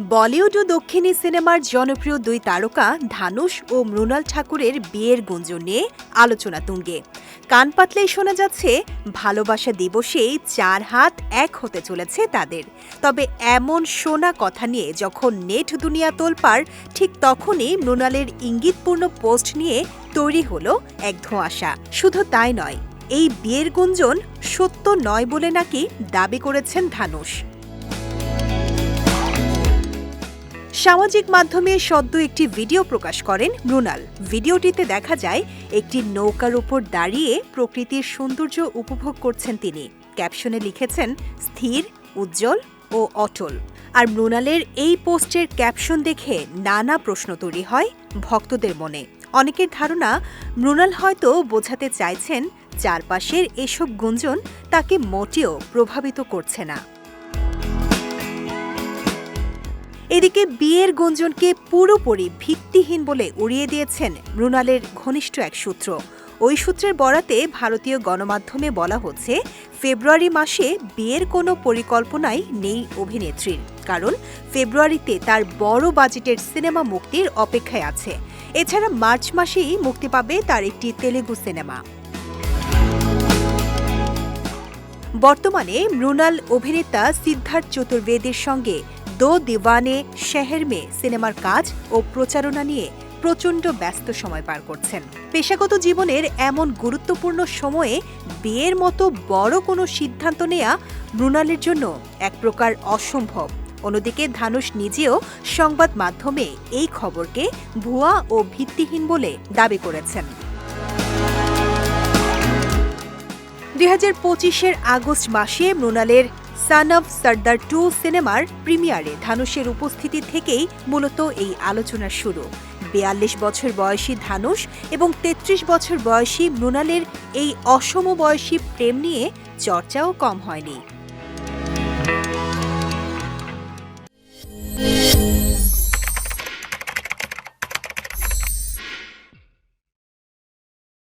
বলিউড ও দক্ষিণী সিনেমার জনপ্রিয় দুই তারকা ধানুষ ও মৃণাল ঠাকুরের বিয়ের গুঞ্জন নিয়ে আলোচনা তুঙ্গে। কান পাতলেই শোনা যাচ্ছে, ভালোবাসা দিবসেই চার হাত এক হতে চলেছে তাদের। তবে এমন শোনা কথা নিয়ে যখন নেট দুনিয়া তোলপার ঠিক তখনই মৃণালের ইঙ্গিতপূর্ণ পোস্ট নিয়ে তৈরি হলো এক ধোঁয়াশা। শুধু তাই নয়, এই বিয়ের গুঞ্জন সত্য নয় বলে নাকি দাবি করেছেন ধানুষ সামাজিক মাধ্যমে সদ্য একটি ভিডিও প্রকাশ করেন মৃণাল। ভিডিওটিতে দেখা যায়, একটি নৌকার উপর দাঁড়িয়ে প্রকৃতির সৌন্দর্য উপভোগ করছেন তিনি। ক্যাপশনে লিখেছেন, স্থির, উজ্জ্বল ও অটল। আর মৃণালের এই পোস্টের ক্যাপশন দেখে নানা প্রশ্ন তৈরি হয় ভক্তদের মনে। অনেকের ধারণা, মৃণাল হয়তো বোঝাতে চাইছেন, চারপাশের এসব গুঞ্জন তাকে মোটেও প্রভাবিত করছে না। এদিকে বিয়ের গুঞ্জনকে পুরোপুরি ভিত্তিহীন বলে উড়িয়ে দিয়েছেন মৃণালের ঘনিষ্ঠ এক সূত্র। ওই সূত্রের বরাতে ভারতীয় গণমাধ্যমে বলা হচ্ছে, ফেব্রুয়ারি মাসে বিয়ের কোনো পরিকল্পনাই নেই অভিনেত্রীর। কারণ ফেব্রুয়ারিতে তার বড় বাজেটের সিনেমা মুক্তির অপেক্ষায় আছে। এছাড়া মার্চ মাসেই মুক্তি পাবে তার একটি তেলেগু সিনেমা। বর্তমানে মৃণাল অভিনেতা সিদ্ধার্থ চতুর্বেদের সঙ্গে দো দিওয়ানে শেহের মে সিনেমার কাজ ও প্রচারণা নিয়ে প্রচণ্ড ব্যস্ত সময় পার করছেন। পেশাগত জীবনের এমন গুরুত্বপূর্ণ সময়ে বিয়ের মতো বড় কোনো সিদ্ধান্ত নেয়া মৃণালের জন্য এক প্রকার অসম্ভব। অন্যদিকে ধানুষ নিজেও সংবাদ মাধ্যমে এই খবরকে ভুয়া ও ভিত্তিহীন বলে দাবি করেছেন। দুই হাজার পঁচিশের আগস্ট মাসে মৃণালের সান অফ সর্দার টু সিনেমার প্রিমিয়ারে ধানুষের উপস্থিতি থেকেই মূলত এই আলোচনা শুরু। বিয়াল্লিশ বছর বয়সী ধানুষ এবং তেত্রিশ বছর বয়সী মৃণালের এই অসম বয়সী প্রেম নিয়ে চর্চাও কম হয়নি।